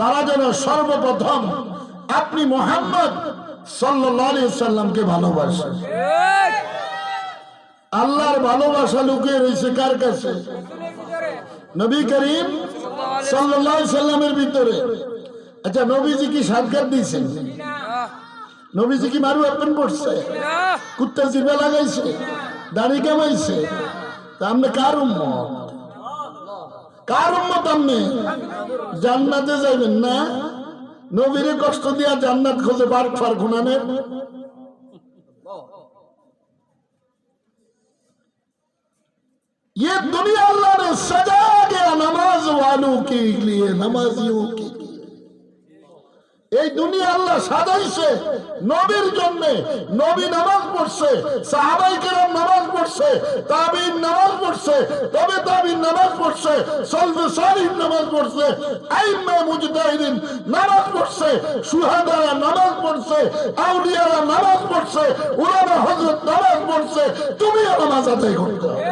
তারা যেন সর্বপ্রথম আপনি মোহাম্মদ সাল্লামকে ভালোবাসেন আল্লাহর ভালোবাসা লুকিয়ে রয়েছে কার কাছে? নবী করিম সাল্লামের ভিতরে। আচ্ছা নবীজি কি সাক্ষাৎ দিয়েছেন? নবীজি কি মারু আপন করছে কুত্তা জিভে লাগাইছে? দাড়ি কামাইছে? তা আপনি কার উম্মত? কার উম্মত আপনি জান্নাতে যাইবেন না নবীরে কষ্ট দিয়া জান্নাত খোঁজে বার ফার খুনানের ये दुनिया अल्लाह ने सजा गया नमाज वालों के लिए नमाजियों के लिए এই দুনিয়া আল্লাহ সাজাইছে নবীর জন্য। নবী নামাজ পড়ছে সাহাবাই কেরাম নামাজ পড়ছে তাবিন নামাজ পড়ছে তবে তাবিন নামাজ পড়ছে সলফে সালিম নামাজ পড়ছে আইম্মা মুজতাহিদিন নামাজ পড়ছে সুহাদারা নামাজ পড়ছে আউলিয়ারা নামাজ পড়ছে উলামা হযরত নামাজ পড়ছে। তুমিও নামাজ আদায় করতে হবে।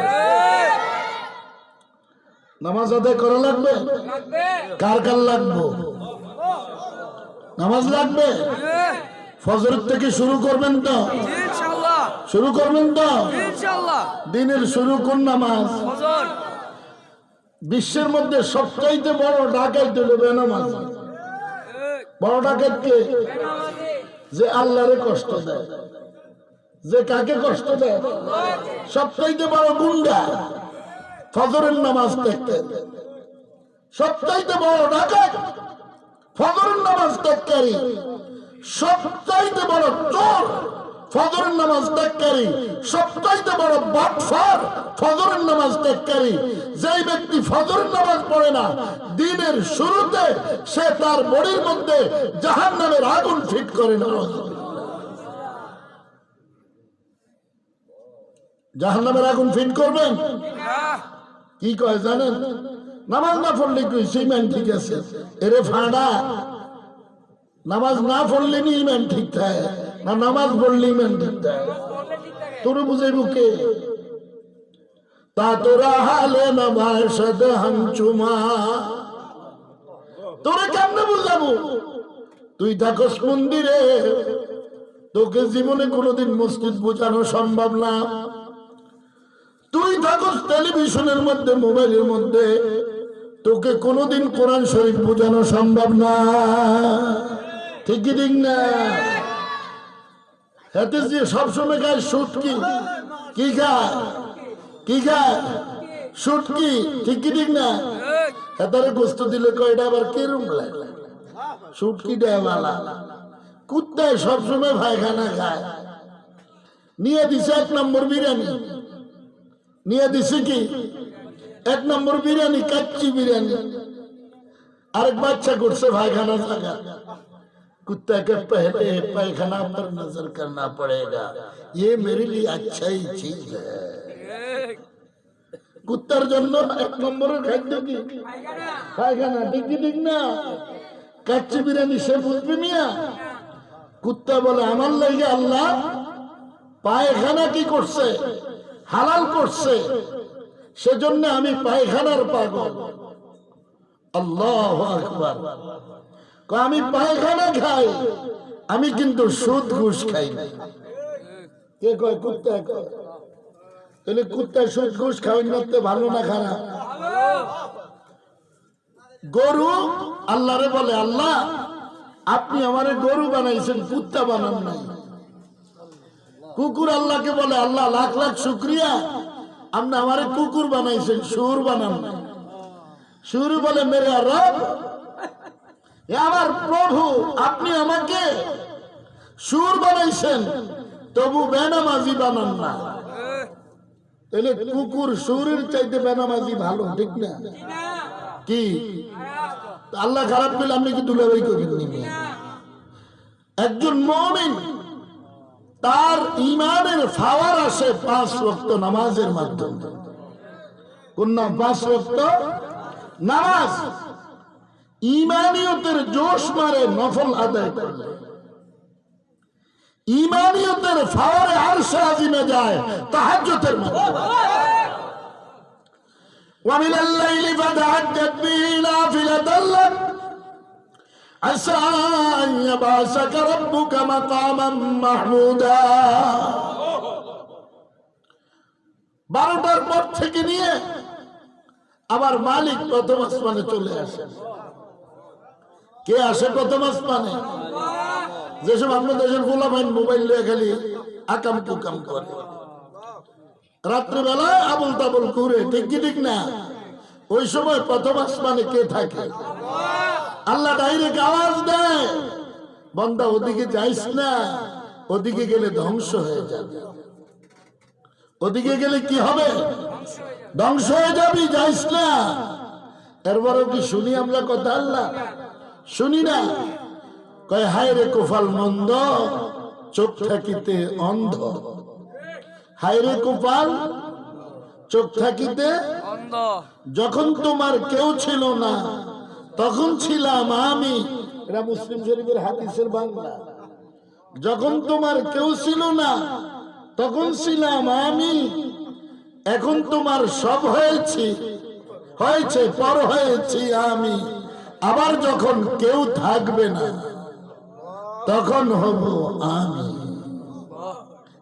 নামাজ আদায় করা লাগবে। কার কার লাগবে? নামাজ লাগবে? ফজর থেকে শুরু করবেন তো? শুরু করবেন তো? দিনের শুরু কোন নামাজ? বিশ্বের মধ্যে সবচাইতে বড় ডাকাইত হলো বেনামাজ। বড় ডাকাইত কে? যে আল্লাহরে কষ্ট দেয়। যে কাকে কষ্ট দেয়? সবচাইতে বড় গুন্ডা ফজরের নামাজ দেখতে। সবচাইতে বড় ডাকাত ফজরের নামাজ ত্যাগকারী সবচাইতে বড় চোর ফজরের নামাজ ত্যাগকারী সবচাইতে বড় বাটফার ফজরের নামাজ ত্যাগকারী যেই ব্যক্তি ফজরের নামাজ পড়ে না দিনের শুরুতে সে তার বডির মধ্যে জাহান নামের আগুন ফিট করে না জাহান নামের আগুন ফিট করবেন? কি কয় জানেন? নামাজ না পড়লে কি ইমান ঠিক আছে? এরে ফাঁড়া নামাজ না পড়লে নি ইমান ঠিক থাকে। না নামাজ পড়লে ইমান ঠিক থাকে। তোর বুঝাইব কে? তা তোরা হালে নামাজ হাম চুমা। তোরে কেমনে বুঝাবো? তুই থাকস মন্দিরে। তোকে জীবনে কোনোদিন মসজিদ বোঝানো সম্ভব না। তুই থাকস টেলিভিশনের মধ্যে, মোবাইলের মধ্যে। তোকে কোনোদিন কোরআন শরীফ বোঝানো সম্ভব না। ঠিক ঠিক না? হাতে যে সবসময় গায়ে সুট কি? গায়? কি গায়? সুট কি? ঠিক ঠিক না? হাতারে গোস্ত দিলে কয়টা আবার কিরম লাগে? সুট কি বালা কুত্তায় সবসময় পায়খানা খায়। নিয়ে দিছে এক নম্বর বিরিয়ানি। নিয়ে দিছে কি? এক নম্বর বিরিয়ানি কাচ্চি বিরিয়ানি আরেক বাচ্চা করছে ভাইখানা জায়গা कुत्ता के पहले पैखाना पर नजर करना पड़ेगा ये मेरे लिए अच्छा ही चीज है কুত্তার জন্য এক নম্বরের খাদ্য কি পায়খানা ঠিক কি ঠিক না কাচ্চি বিরিয়ানি সে বুঝবি মিয়া কুত্তা বলে আমার লাগে আল্লাহ পায়খানা কি করছে হালাল করছে সেজন্য আমি পায়খানার পাগল। আল্লাহ আকবার। আমি পায়খানা খাই, আমি কিন্তু সুদ ঘুষ খাই না। কে কয় কুত্তা কয়। তাহলে কুত্তা সুদ ঘুষ না তো ভালো না খারাপ। গরু, আল্লাহরে বলে, আল্লাহ, আপনি আমারে গরু বানাইছেন, কুত্তা বানান নাই। কুকুর আল্লাহকে বলে, আল্লাহ, লাখ লাখ শুক্রিয়া। আপনি আমারে কুকুর বানাইছেন সুর বানান। সুর বলে মেরে রব আমার প্রভু, আপনি আমাকে সুর বানাইছেন, তবু বেনামাজি বানান না। তাহলে কুকুর সুরের চাইতে বেনামাজি ভালো, ঠিক না? কি? আল্লাহ খারাপ পেলে আপনি কি দুলাভাই করবেন একজন মমিন তার ইমানের ফাওয়ার আসে পাঁচ রক্ত নামাজের মাধ্যমে কোন নাম পাঁচ রক্ত নামাজ ইমানিয়তের জোশ মারে নফল আদায় করলে ইমানিয়তের ফাওয়ারে আর সাজিমে যায় তাহাজ্জুদের মাধ্যমে ومن الليل فتهجد به نافلة لك عسى أن يبعثك ربك مقاما محمودا বারোটার পর থেকে নিয়ে আমার মালিক প্রথম আসমানে চলে আসে কে আসে প্রথম আসমানে যেসব আপনার দেশের গোলামাইন মোবাইল নিয়ে খালি আকাম কুকাম করে রাত্রিবেলা আবুল তাবুল ঘুরে ঠিক কি ঠিক না ওই সময় প্রথম আসমানে কে থাকে আল্লাহ ডাইরেক্ট আওয়াজ দেয়। বন্দা ওদিকে যাইস না ওদিকে গেলে ধ্বংস হয়ে যাবে। ওদিকে গেলে কি হবে? ধ্বংস হয়ে যাবি যাইস না। এরপরও কি শুনি আমরা কথা আল্লাহ? শুনি না। কয় হায় রে কোফাল মন্দ চোখ থাকিতে অন্ধ। হায় রে কোপাল চোখ থাকিতে যখন তোমার কেউ ছিল না তখন ছিলাম আমি। এটা মুসলিম শরীফের হাতিসের বাংলা। যখন তোমার কেউ ছিল না, তখন ছিলাম আমি। এখন তোমার সব হয়েছি, হয়েছে, পর হয়েছি আমি। আবার যখন কেউ থাকবে না, তখন হব আমি।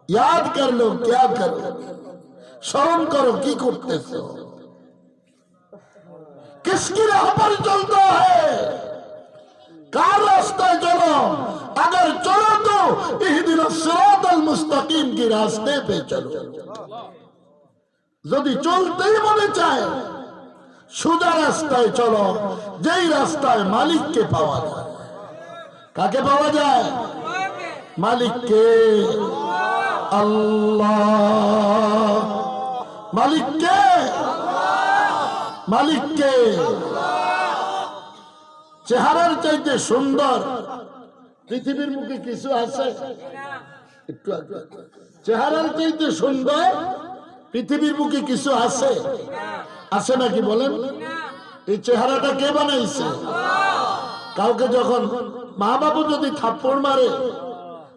ইয়াদ করল, ক্যা করল? স্মরণ করো, কি করতেছো? किसकी राह पर चलता है कार रास्ते चलो अगर चलो तो इस दिन सिरातल मुस्तकीम की रास्ते पे चलो যদি চলতেই মনে চায় সোজা রাস্তায় চলো যেই রাস্তায় মালিককে পাওয়া যায় কাকে পাওয়া যায় মালিককে আল্লাহ মালিককে মালিককে। চেহারার চাইতে সুন্দর। পৃথিবীর মুখে কিছু আছে? একটু। চেহারার চাইতে সুন্দর? পৃথিবীর মুখে কিছু আছে? আছে নাকি বলেন? এই চেহারাটা কে বানাইছে? কাউকে যখন মা বাবু যদি থাপ্পড় মারে,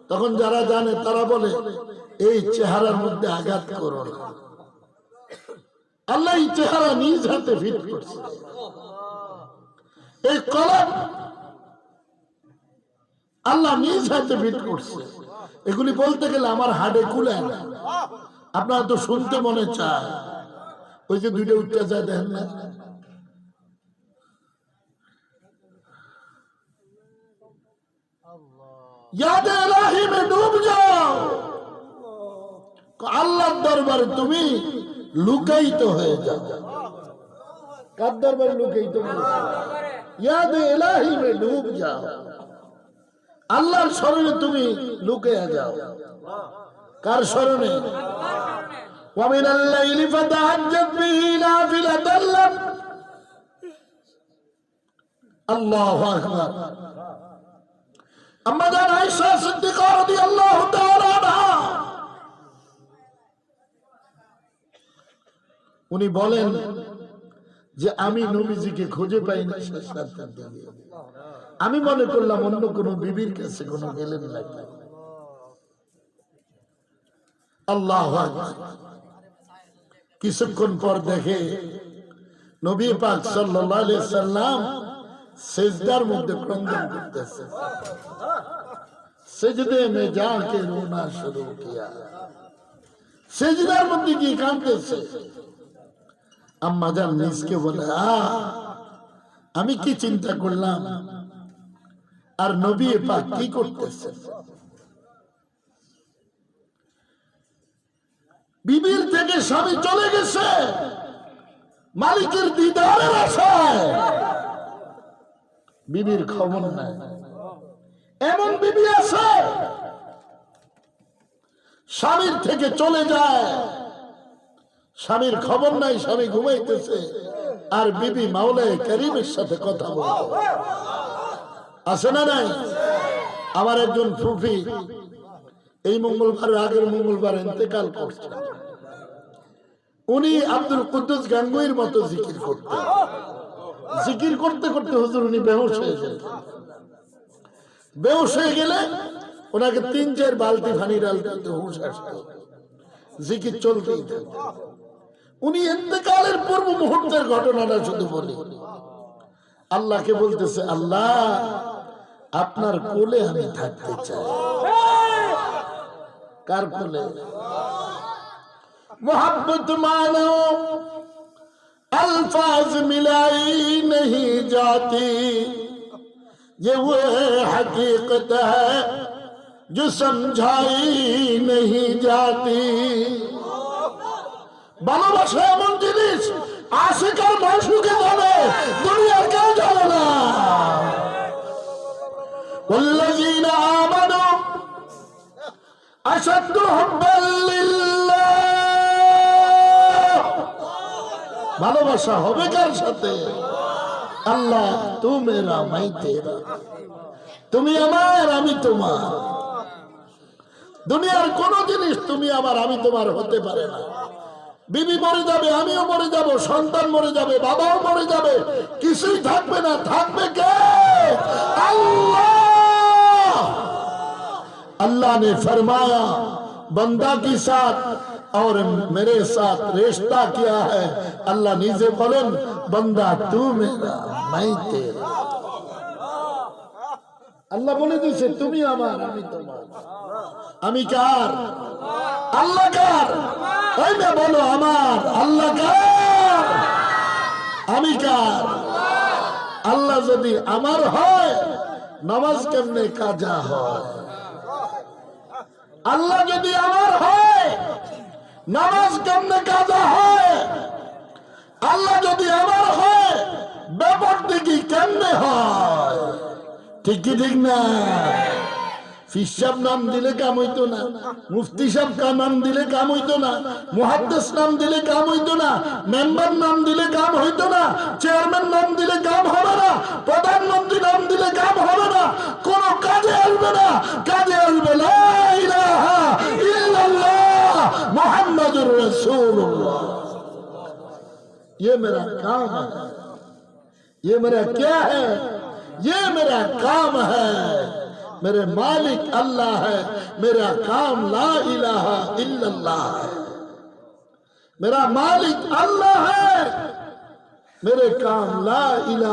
তখন যারা জানে তারা বলে, এই চেহারার মধ্যে আঘাত করো না। আল্লাহ চেহারা নিজ হাতে ফিট করছে। এই কলম আল্লাহ নিজ হাতে ফিট করছে। এগুলি বলতে গেলে আমার হাড়ে কুলে আপনার আপনারা তো শুনতে মনে চায়। ওই যে দুইটা উঠতে যায়, দেখেন না? আল্লাহ দরবারে তুমি লুকায়িত হয়ে যাও কার দরবারে লুকায়িত হয়ে যাও? ইয়াদ ইলাহি মে ডুব যাও আল্লাহর স্মরণে তুমি লুকিয়ে যাও কার স্মরণে ومن الليل فتهجد به نافلة لك الله أكبر أما جان عائشة صديقة رضي الله تعالى عنها উনি বলেন যে আমি নবীজিকে খুঁজে পাই। আমি মনে করলাম অন্য কোন বিবির কাছে কোন গেলেন নাকি? আল্লাহ কিছুক্ষণ পর দেখে নবী পাক আলাইহি সাল্লাম সেজদার মধ্যে ক্রন্দন করতেছে। সেজদে মে যাকে রোনা শুরু কিয়া। সেজদার মধ্যে কি কাঁদতেছে? আম্মা জান নিজকে বলে আমি কি চিন্তা করলাম? আর নবী পাক কি করতেছে? বিবির থেকে স্বামী চলে গেছে। মালিকের দিদারের আশায়। বিবির খবর নাই। এমন বিবি আছে স্বামীর থেকে চলে যায়। স্বামীর খবর নাই স্বামী ঘুমাইতেছে। আর বিবি মাওলায় করিমের সাথে কথা বলে। আছে না নাই? আমার একজন ফুফি এই মঙ্গলবার আগের মঙ্গলবার ইন্তেকাল করছে। উনি আব্দুল কুদ্দুস গাঙ্গুইয়ের মতো জিকির করতেন জিকির করতে করতে হুজুর উনি বেহুশ হয়ে যেতেন বেহুশ হয়ে গেলে ওনাকে তিন চার বালতি পানি ডালতে হুঁশ আসতো জিকির চলতেই থাকতো উনি এতেকালের পূর্ব মুহূর্তের ঘটনাটা শুধু বলি। আল্লাহকে বলতেছে, আল্লাহ, আপনার কোলে আমি থাকতে চাই। কার কোলে? মোহাম্মত মানো الفاظ ملائی نہیں جاتی یہ وہ حقیقت ہے جو سمجھائی نہیں ভালোবাসা এমন জিনিস আশিকার মানুষকে জানে দুনিয়ার কেউ জানে না والذين آمنوا أشد حبا لله ভালোবাসা হবে কার সাথে আল্লাহ তু মেরা মাই তেরা তুমি আমার আমি তোমার দুনিয়ার কোন জিনিস তুমি আমার আমি তোমার হতে পারে না বিবি মরে যাবে আমিও মরে যাব সন্তান মরে যাবে বাবাও মরে যাবে কিছুই থাকবে না থাকবে কে আল্লাহ अल्लाह ने फरमाया बंदा के साथ और मेरे साथ रिश्ता किया है अल्लाह नीचे बोलन बंदा तू मेरा मैं तेरा আল্লাহ বলে দিয়েছে তুমি আমার আমি তোমার আমি কার আল্লাহ কার ওই বলো আমার আল্লাহ কার আমি কার আল্লাহ যদি আমার হয়, নামাজ কেমনে কাজা হয়? আল্লাহ যদি আমার হয়, নামাজ কেমনে কাজা হয়? আল্লাহ যদি আমার হয় ব্যাপার দেখি কেমনে হয়? ঠিক কি ঠিক না? ফিসাব নাম দিলে কাম হইতো না মুফতি সাহেব কা নাম দিলে কাম হইতো না মুহাদ্দিস নাম দিলে কাম হইতো না মেম্বার নাম দিলে কাম হইতো না চেয়ারম্যান নাম দিলে কাম হবে না প্রধানমন্ত্রী নাম দিলে কাম হবে না কোন কাজে আসবে না কাজে আসবে লা ইলাহা ইল্লাল্লাহ মুহাম্মাদুর রাসূলুল্লাহ ये मेरा काम है ये मेरा क्या है ये मेरा काम है میرے مالک اللہ ہے، میرا کام لا الہ الا اللہ ہے۔ میرا مالک اللہ ہے۔ میرے کام لا الہ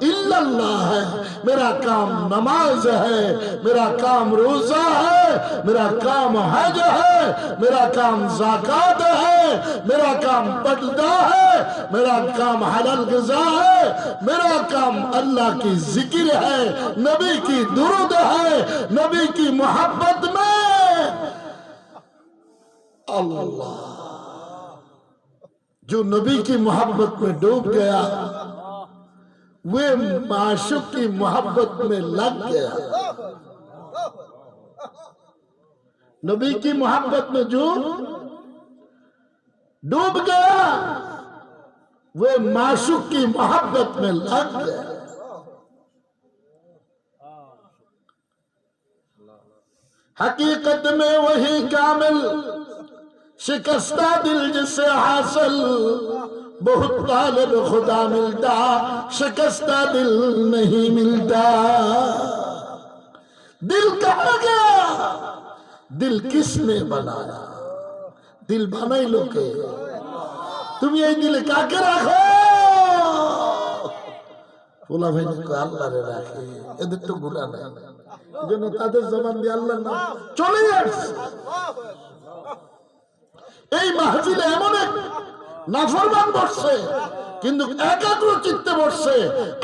الا اللہ ہے، میرا کام نماز ہے، میرا کام روزہ ہے، میرا کام حج ہے، میرا کام زکات ہے، میرا کام پردہ ہے، میرا کام حلال غذا ہے، میرا کام اللہ کی ذکر ہے، نبی کی درود ہے، نبی کی محبت میں۔ اللہ جو نبی کی محبت میں ڈوب گیا، وہ معشوق کی محبت میں لگ گیا۔ نبی کی محبت میں جو ڈوب گیا، وہ معشوق کی محبت میں لگ گیا۔ حقیقت میں وہی کامل शिकस्ता दिल जिसे हासिल बहुत तालब खुदा मिलता शिकस्ता दिल नहीं मिलता दिल कहा गया दिल किसने बनाया दिल बनाई লোকে তুমি এই দিলে কাকে রাখো ওলা ভাই আল্লাহ রে রাখে এদের তো গুণা নাই এই জন্য তাদের জবান দিয়ে আল্লাহ না চলে আসছে এই মাহফিলে এমন এক নাফরমান বসছে, কিন্তু একাগ্র চিত্তে বসছে।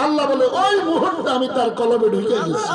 আল্লাহ বলে, ওই মুহূর্তে আমি তার কলমে ঢুকে গেছি।